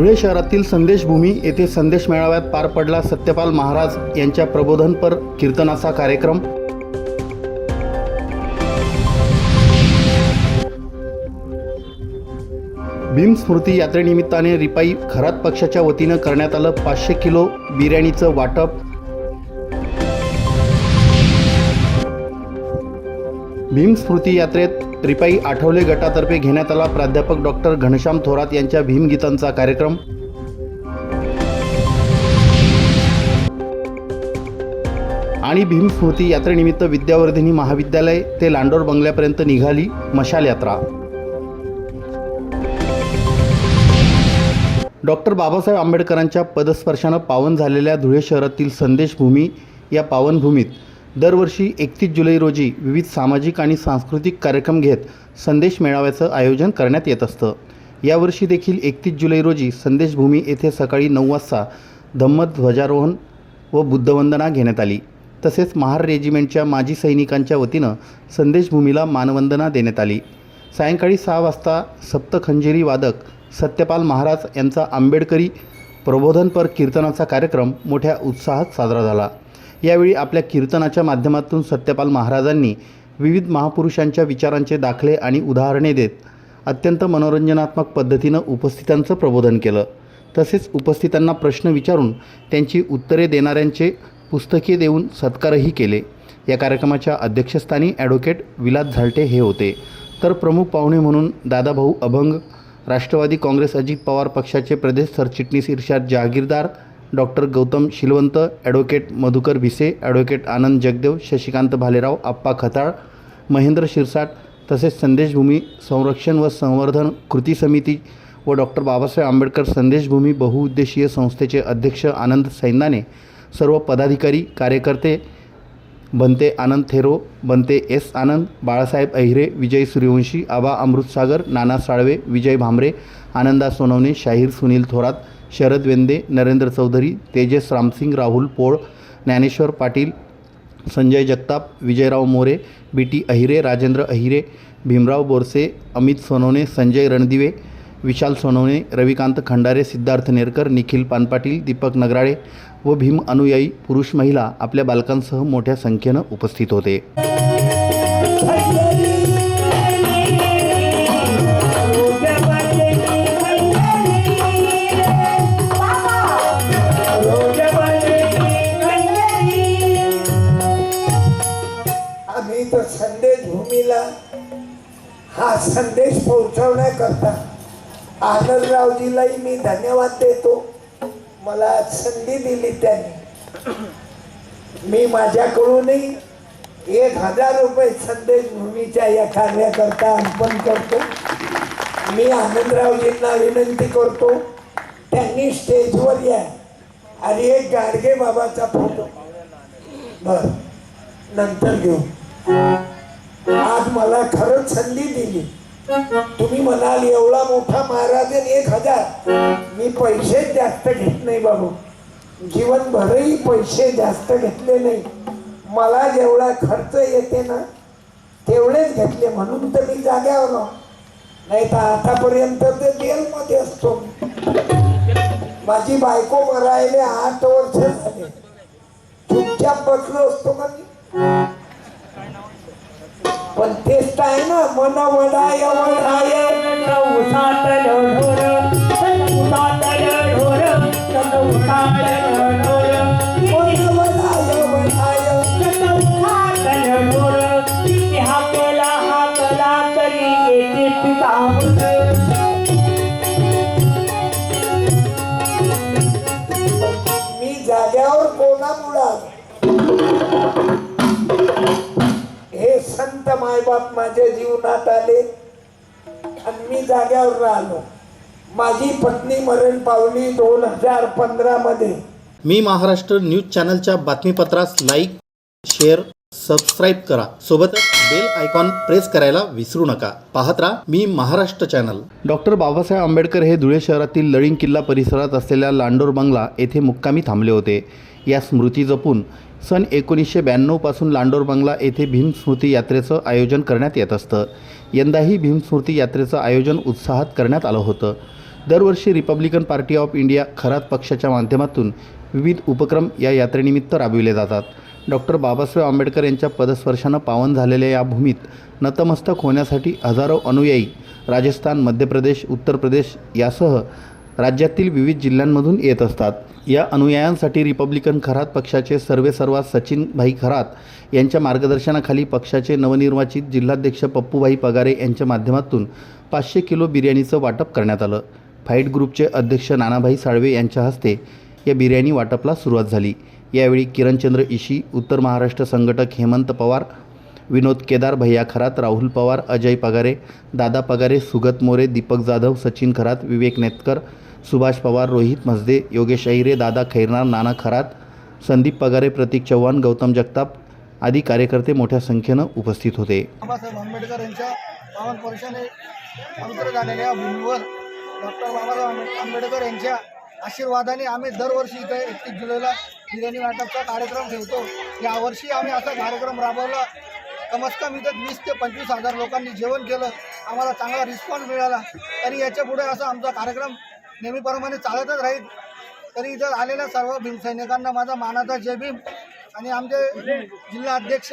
धुळे शहरातील संदेशभूमी येथे संदेश मेळाव्यात पार पडला सत्यपाल महाराज यांच्या प्रबोधनपर कीर्तनाचा कार्यक्रम. भीमस्मृती यात्रेनिमित्ताने रिपाई खरात पक्षाच्या वतीनं करण्यात आलं पाचशे किलो बिर्याणीचं वाटप. भीमस्मृती यात्रेत रिपाई आठवले गटातर्फे घेण्यात आला. प्राध्यापक डॉक्टर घनश्याम थोरात यांच्या भीमगीतांचा कार्यक्रम. आणि भीमस्मृती यात्रेनिमित्त विद्यावर्धिनी महाविद्यालय ते लांडोर बंगल्यापर्यंत निघाली मशाल यात्रा. डॉक्टर बाबासाहेब आंबेडकरांच्या पदस्पर्शानं पावन झालेल्या धुळे शहरातील संदेशभूमी या पावनभूमीत दरवर्षी एकतीस जुलै रोजी विविध सामाजिक आणि सांस्कृतिक कार्यक्रम घेत संदेश मेळाव्याचं आयोजन करण्यात येत असतं. यावर्षी देखील एकतीस जुलै रोजी संदेशभूमी येथे सकाळी नऊ वाजता धम्मत ध्वजारोहण व बुद्धवंदना घेण्यात आली. तसेच महार रेजिमेंटच्या माजी सैनिकांच्या वतीनं संदेशभूमीला मानवंदना देण्यात आली. सायंकाळी सहा वाजता सप्तखंजेरी वादक सत्यपाल महाराज यांचा आंबेडकरी प्रबोधनपर कीर्तनाचा कार्यक्रम मोठ्या उत्साहात साजरा झाला. यावेळी आपल्या कीर्तनाच्या माध्यमातून सत्यपाल महाराजांनी विविध महापुरुषांच्या विचारांचे दाखले आणि उदाहरणे देत अत्यंत मनोरंजनात्मक पद्धतीनं उपस्थितांचं प्रबोधन केलं. तसेच उपस्थितांना प्रश्न विचारून त्यांची उत्तरे देणाऱ्यांचे पुस्तके देऊन सत्कारही केले. या कार्यक्रमाच्या अध्यक्षस्थानी ॲडव्होकेट विलास झालटे हे होते. तर प्रमुख पाहुणे म्हणून दादाभाऊ अभंग राष्ट्रवादी काँग्रेस अजित पवार पक्षाचे प्रदेश सरचिटणीस Irshad Jahagirdar doctor Gautam Shilwant advocate Madhukar Bhise advocate Anand Jagdev Shashikant Bhalerao Appa Khatal Mahendra Shirsat तसेच संदेशभूमी संरक्षण व संवर्धन कृती समिती व डॉक्टर बाबासाहेब आंबेडकर संदेशभूमी बहुउद्देशीय संस्थेचे अध्यक्ष आनंद सैंदाने सर्व पदाधिकारी कार्यकर्ते Bhante Anand Thero Bhante S Anand Balasaheb Ahire Vijay Suryavanshi Aba Amritsagar Nana Salve Vijay Bhambare Ananda Sonawane Shahir Sunil Thorat Sharad Vende Narendra Chaudhari Tejas Ramsing Rahul Pol Dnyaneshwar Patil Sanjay Jagtap Vijayrao More B T Ahire Rajendra Ahire Bhimrao Borse Amit Sonawane Sanjay Randive Vishal Sonawane Ravikant Khandare Siddharth Nerkar Nikhil Panpatil Deepak Nagrale व भीम अनुयायी पुरुष महिला आपल्या बालकांसह मोठ्या संख्येनं उपस्थित होते. आम्ही तर संदेश भूमीला हा संदेश पोहोचवण्याकरता आनंदरावजीलाही मी धन्यवाद देतो. मला संधी दिली त्यांनी. मी माझ्याकडूनही एक हजार रुपये संदेश भूमीच्या या कार्याकरता अर्पण करतो. मी आनंदरावजींना विनंती करतो त्यांनी स्टेजवर या आणि एक गाडगे बाबाचा फोटो. बर नंतर घेऊ. आज मला खरंच संधी दिली. तुम्ही म्हणाल एवढा मोठा महाराज एक हजार. मी पैसे जास्त घेत नाही बाबू. जीवनभरही पैसे जास्त घेतले नाही. मला जेवढा खर्च येते ना तेवढेच घेतले. म्हणून तर मी जाग्यावर नाही तर आतापर्यंत ते जेलमध्ये असतो माझी बायको मरायले आठ वर्ष झाले. चुपचाप बसलो असतो का मी? पण तेच आहे ना मन वडाय संत मायबाप माझ्या जीवनात आले आणि मी जाग्यावर राहिलो. माझी पत्नी मरण पावली दोन हजार पंधरा मध्ये. मी महाराष्ट्र न्यूज चॅनलच्या बातमीपत्रास लाईक शेअर सबस्क्राईब करा. सोबतच बेल आयकॉन प्रेस करायला विसरू नका. पाहत राहा मी महाराष्ट्र चॅनल. डॉक्टर बाबासाहेब आंबेडकर हे धुळे शहरातील लळिंग किल्ला परिसरात असलेल्या लांडोर बंगला येथे मुक्कामी थांबले होते. या स्मृती जपून सन एकोणीसशे ब्याण्णवपासून लांडोर बंगला येथे भीमस्मृती यात्रेचं आयोजन करण्यात येत असतं. यंदाही भीमस्मृती यात्रेचं आयोजन उत्साहात करण्यात आलं होतं. दरवर्षी Republican Party of India Kharat पक्षाच्या माध्यमातून विविध उपक्रम या यात्रेनिमित्त राबविले जातात. डॉक्टर बाबासाहेब आंबेडकर यांच्या पदस्पर्शानं पावन झालेल्या या भूमीत नतमस्तक होण्यासाठी हजारो अनुयायी राजस्थान मध्य प्रदेश उत्तर प्रदेश यासह राज्यातील विविध जिल्ह्यांमधून येत असतात. या अनुयायांसाठी रिपब्लिकन खरात पक्षाचे सर्वेसर्वा सचिनभाई खरात यांच्या मार्गदर्शनाखाली पक्षाचे नवनिर्वाचित जिल्हाध्यक्ष पप्पूभाई पगारे यांच्या माध्यमातून पाचशे किलो बिर्याणीचं वाटप करण्यात आलं. फाईट ग्रुपचे अध्यक्ष नानाभाई साळवे यांच्या हस्ते या बिर्याणी वाटपला सुरुवात झाली. यावेळी किरणचंद्र इशी उत्तर महाराष्ट्र संघटक हेमंत पवार विनोद केदार भैया खरात राहुल पवार अजय पगारे दादा पगारे सुगत मोरे दीपक जाधव सचिन खरात विवेक नेतकर सुभाष पवार रोहित मसदे योगेश अहिरे दादा खैरनार नाना खरात संदीप पगारे प्रतीक चव्हाण गौतम जगताप आदी कार्यकर्ते मोठ्या संख्येनं उपस्थित होते. बाबासाहेब आंबेडकर यांच्या पावन वर्षाने अंतर झालेल्या भूमीवर डॉक्टर बाबासाहेब आंबे- आंबेडकर यांच्या आशीर्वादाने आम्ही दरवर्षी इथे एकतीस जुलैला बिर्याणी वाटपचा कार्यक्रम ठेवतो. यावर्षी आम्ही असा कार्यक्रम राबवला. कमीत कम इथं वीस ते पंचवीस हजार लोकांनी जेवण केलं. आम्हाला चांगला रिस्पॉन्स मिळाला. तरी याच्यापुढे असा आमचा कार्यक्रम नेहमीप्रमाणे चालतच राहील. तरी इथं आलेल्या सर्व भीमसैनिकांना माझा मानाचा जय भीम. आणि आमचे जिल्हा अध्यक्ष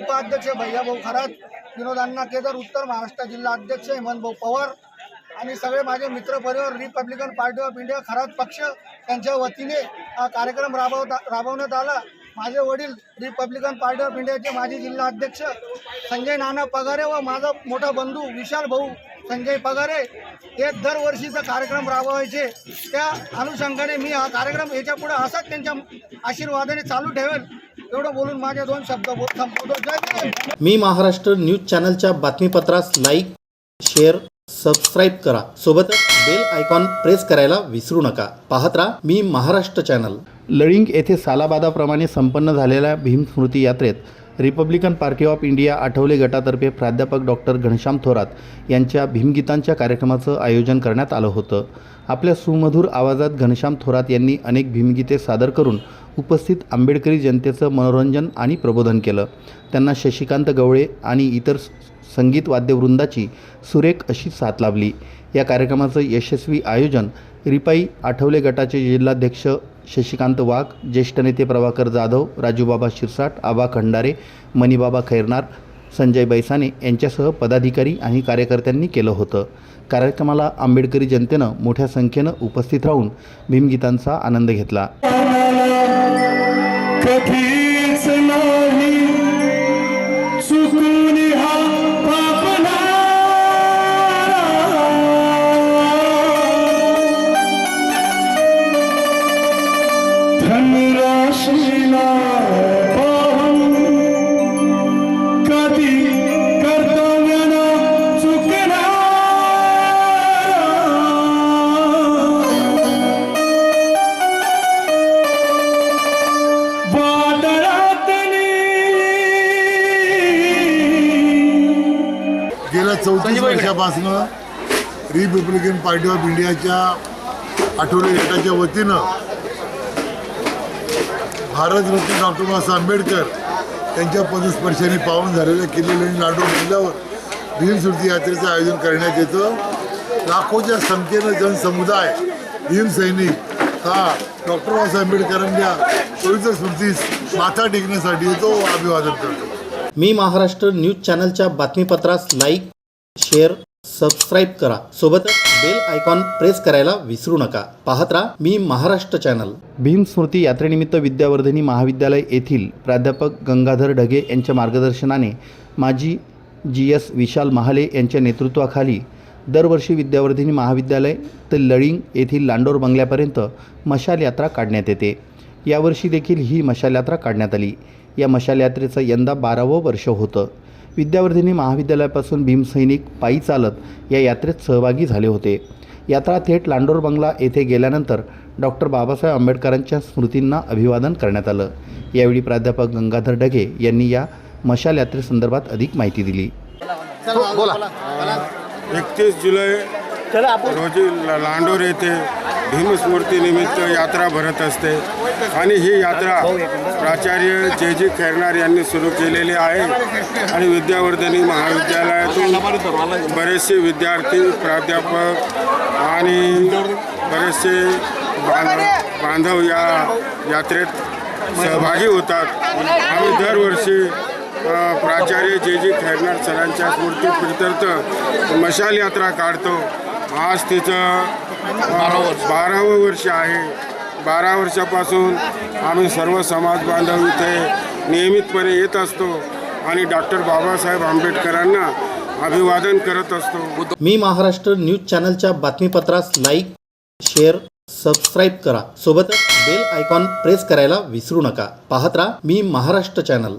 उपाध्यक्ष भैयाभाऊ खरात विनोदांना केदार उत्तर महाराष्ट्र जिल्हा अध्यक्ष हेमंतभाऊ पवार आणि सगळे माझे मित्र परिवार Republican Party of India Kharat पक्ष यांच्या वतीने हा कार्यक्रम राबवता राबवण्यात आला. माझे वडील रिपब्लिकन पार्टी ऑफ इंडियाचे माजी जिल्हा अध्यक्ष संजय नाना पगारे व माझा मोठा बंधू विशाल भाऊ संजय पगारे हे दरवर्षीचा कार्यक्रम राबवायचे. त्या अनुषंगाने मी हा कार्यक्रम याच्यापुढे असाच त्यांच्या आशीर्वादाने चालू ठेवेल. एवढं बोलून माझे दोन शब्द बोल संपवतो. जय भीम. मी महाराष्ट्र न्यूज चॅनलच्या बातमीपत्रास लाईक शेअर सबस्क्राईब करा. सोबतच बेल आयकॉन प्रेस करायला विसरू नका. पाहत राहा मी महाराष्ट्र चॅनल. लळिंग येथे सालाबादाप्रमाणे संपन्न झालेल्या भीमस्मृती यात्रेत Republican Party of India Athawale गटातर्फे प्राध्यापक डॉक्टर घनश्याम थोरात यांच्या भीमगीतांच्या कार्यक्रमाचं आयोजन करण्यात आलं होतं. आपल्या सुमधुर आवाजात घनश्याम थोरात यांनी अनेक भीमगीते सादर करून उपस्थित आंबेडकरी जनतेचं मनोरंजन आणि प्रबोधन केलं. त्यांना शशिकांत गवळे आणि इतर संगीत वाद्यवृंदाची सुरेख अशी साथ लाभली. या कार्यक्रमाचं यशस्वी आयोजन रिपाई आठवले गटाचे जिल्हाध्यक्ष शशिकांत वाघ ज्येष्ठ नेते प्रभाकर जाधव राजूबाबा शिरसाट आबा खंडारे मणिबाबा खैरनार संजय बैसाने यांच्यासह पदाधिकारी आणि कार्यकर्त्यांनी केलं होतं. कार्यक्रमाला आंबेडकरी जनतेनं मोठ्या संख्येनं उपस्थित राहून भीमगीतांचा आनंद घेतला. गेल्या चौतीस वर्षापासून रिपब्लिकन पार्टी ऑफ इंडियाच्या आठवले गटाच्या वतीनं भारतरत्न डॉक्टर बाबासाहेब आंबेडकर यांच्या पदस्पर्शाने पावन झालेल्या किल्ले लाडू किल्ल्यावर भीमस्मृती यात्रेचं आयोजन करण्यात येतं. लाखोच्या संख्येनं जनसमुदाय भीमसैनिक हा डॉक्टर बाबासाहेब आंबेडकरांच्या पवित्र स्मृतीस माथा टेकण्यासाठी येतो अभिवादन करतो. मी महाराष्ट्र न्यूज चॅनलच्या बातमीपत्रास लाईक शेअर सबस्क्राईब करा. सोबतच बेल आयकॉन प्रेस करायला विसरू नका. पाहत राहा मी महाराष्ट्र चॅनल. भीमस्मृती यात्रेनिमित्त विद्यावर्धिनी महाविद्यालय येथील प्राध्यापक गंगाधर ढगे यांच्या मार्गदर्शनाने माजी जी एस विशाल महाले यांच्या नेतृत्वाखाली दरवर्षी विद्यावर्धिनी महाविद्यालय ते लळिंग येथील लांडोर बंगल्यापर्यंत मशाल यात्रा काढण्यात येते. यावर्षी देखील ही मशाल यात्रा काढण्यात आली. या मशाल यात्रेचं यंदा बारावं वर्ष होतं. विद्यावर्धिनी महाविद्यालयापासून भीमसैनिक पायी चालत या यात्रेत सहभागी झाले होते. यात्रा थेट लांडोर बंगला येथे गेल्यानंतर डॉक्टर बाबासाहेब आंबेडकरांच्या स्मृतींना अभिवादन करण्यात आलं. यावेळी प्राध्यापक गंगाधर ढगे यांनी या मशाल यात्रेसंदर्भात अधिक माहिती दिली. एकतीस जुलै रोजी ल- लांडोर येथे भीमस्मृतीनिमित्त यात्रा भरत असते. आणि ही यात्रा प्राचार्य जे जी खैरनार यांनी सुरू केलेली आहे. आणि विद्यावर्धनी महाविद्यालयातून बरेचसे विद्यार्थी प्राध्यापक आणि बरेचसे बांधव बांधव या यात्रेत सहभागी होतात. आम्ही दरवर्षी अ, प्राचार्य जे जी खैरनार सरांच्या मूर्ती प्रित्यर्थ मशाल यात्रा काढतो. आज तिचं बारावं वर्ष आहे. बारा वर्षापासून आम्ही सर्व समाज बांधव इथे नियमितपणे येत असतो आणि डॉक्टर बाबासाहेब आंबेडकरांना अभिवादन करत असतो. मी महाराष्ट्र न्यूज चॅनलच्या बातमीपत्रास लाईक शेअर सबस्क्राईब करा. सोबतच बेल आयकॉन प्रेस करायला विसरू नका. पाहत राहा मी महाराष्ट्र चॅनल.